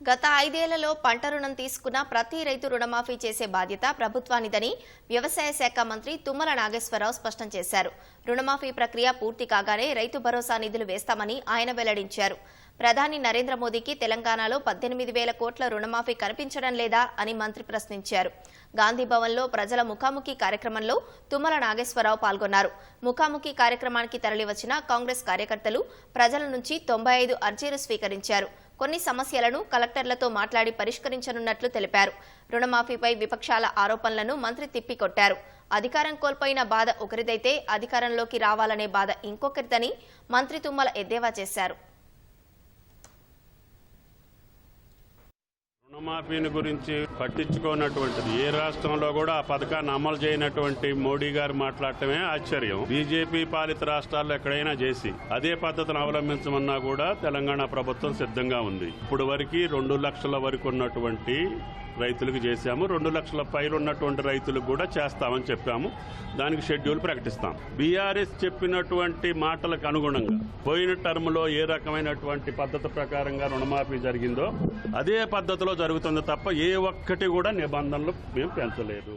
గత ఐదేళ్ళలో పంట రుణం తీసుకున్న ప్రతి రైతు రుణమాఫీ చేసే బాధ్యత ప్రభుత్వానిదని వ్యవసాయ శాఖ మంత్రి తుమ్మల నాగేశ్వరరావు స్పష్టం చేశారు. రుణమాఫీ ప్రక్రియ పూర్తి కాగానే రైతు భరోసా నిధులు వేస్తామని ఆయన వెల్లడించారు. ప్రధాని నరేంద్ర మోదీకి తెలంగాణలో పద్దెనిమిది వేల కోట్ల రుణమాఫీ కనిపించడం లేదా అని మంత్రి ప్రశ్నించారు. గాంధీభవన్లో ప్రజల ముఖాముఖి కార్యక్రమంలో తుమ్మల నాగేశ్వరరావు పాల్గొన్నారు. ముఖాముఖి కార్యక్రమానికి తరలివచ్చిన కాంగ్రెస్ కార్యకర్తలు ప్రజల నుంచి తొంభై ఐదు అర్జీలు స్వీకరించారు. కొన్ని సమస్యలను కలెక్టర్లతో మాట్లాడి పరిష్కరించనున్నట్లు తెలిపారు. రుణమాఫీపై విపక్షాల ఆరోపణలను మంత్రి తిప్పికొట్టారు. అధికారం కోల్పోయిన బాధ ఒకరిదైతే అధికారంలోకి రావాలనే బాధ ఇంకొకరిదని మంత్రి తుమ్మల ఎద్దేవా చేశారు. రుణమాఫీని గురించి పట్టించుకోనటువంటిది. ఏ రాష్ట్రంలో కూడా ఆ పథకాన్ని అమలు చేయనటువంటి మోడీ గారు మాట్లాడటమే ఆశ్చర్యం. బీజేపీ పాలిత రాష్ట్రాల్లో ఎక్కడైనా చేసి అదే పద్ధతిని అవలంబించమన్నా కూడా తెలంగాణ ప్రభుత్వం సిద్ధంగా ఉంది. ఇప్పుడు వరకు రెండు లక్షల వరకు ఉన్నటువంటి రైతులకు చేశాము. రెండు లక్షల పైన ఉన్నటువంటి రైతులకు కూడా చేస్తామని చెప్పాము. దానికి షెడ్యూల్ ప్రకటిస్తాం. బీఆర్ఎస్ చెప్పినటువంటి మాటలకు అనుగుణంగా పోయిన టర్మ్లో ఏ రకమైనటువంటి పద్ధతి ప్రకారంగా రుణమాఫీ జరిగిందో అదే పద్ధతిలో జరుగుతుంది తప్ప ఏ ఒక్కటి కూడా నిబంధనలు మేము పెంచలేదు.